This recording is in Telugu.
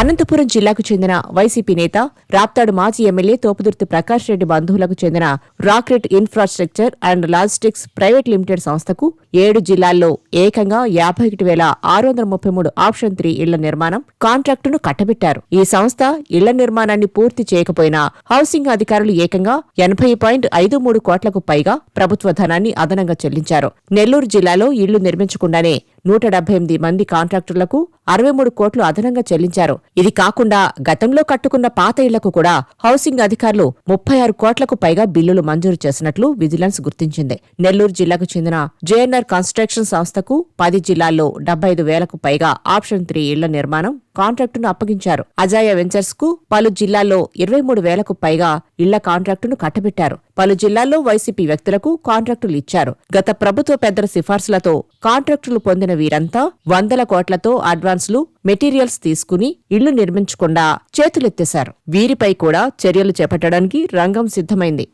అనంతపురం జిల్లాకు చెందిన వైసీపీ నేత రాప్తాడు మాజీ ఎమ్మెల్యే తోపుదుర్తి ప్రకాష్ రెడ్డి బంధువులకు చెందిన రాక్రెట్ infrastructure and logistics private limited సంస్థకు ఏడు జిల్లాల్లో ఏకంగా యాభై ఒకటి వేల ఆరు వందల ముప్పై మూడు ఆప్షన్ త్రీ ఇళ్ళ నిర్మాణం కాంట్రాక్టును కట్టబెట్టారు. ఈ సంస్థ ఇళ్ళ నిర్మాణాన్ని పూర్తి చేయకపోయినా హౌసింగ్ అధికారులు ఏకంగా ఎనభై పాయింట్ ఐదు మూడు కోట్లకు పైగా ప్రభుత్వ ధనాన్ని అదనంగా చెల్లించారు. నెల్లూరు జిల్లాలో ఇళ్ళు నిర్మించకుండానే నూట డెబ్బై ఎనిమిది మంది కాంట్రాక్టర్లకు అరవై మూడు కోట్లు అదనంగా చెల్లించారు. ఇది కాకుండా గతంలో కట్టుకున్న పాత ఇళ్ళకు కూడా హౌసింగ్ అధికారులు ముప్పై ఆరు కోట్లకు పైగా బిల్లులు మంజూరు చేసినట్లు విజిలెన్స్ గుర్తించింది. నెల్లూరు జిల్లాకు చెందిన జేఎన్ఆర్ కన్స్ట్రక్షన్ సంస్థకు పది జిల్లాల్లో డెబ్బై ఐదు వేలకు పైగా ఆప్షన్ త్రీ ఇళ్ళ నిర్మాణం కాంట్రాక్టును అప్పగించారు. అజాయ వెంచర్స్కు పలు జిల్లాల్లో ఇరవై మూడు వేలకు పైగా ఇళ్ళ కాంట్రాక్టును కట్టబెట్టారు. పలు జిల్లాల్లో వైసీపీ వ్యక్తులకు కాంట్రాక్టులు ఇచ్చారు. గత ప్రభుత్వ పెద్దల సిఫార్సులతో కాంట్రాక్టులు పొందిన వీరంతా వందల కోట్లతో అడ్వాన్స్లు మెటీరియల్స్ తీసుకుని ఇళ్ళు నిర్మించకుండా చేతులెత్తేశారు. వీరిపై కూడా చర్యలు చేపట్టడానికి రంగం సిద్ధమైంది.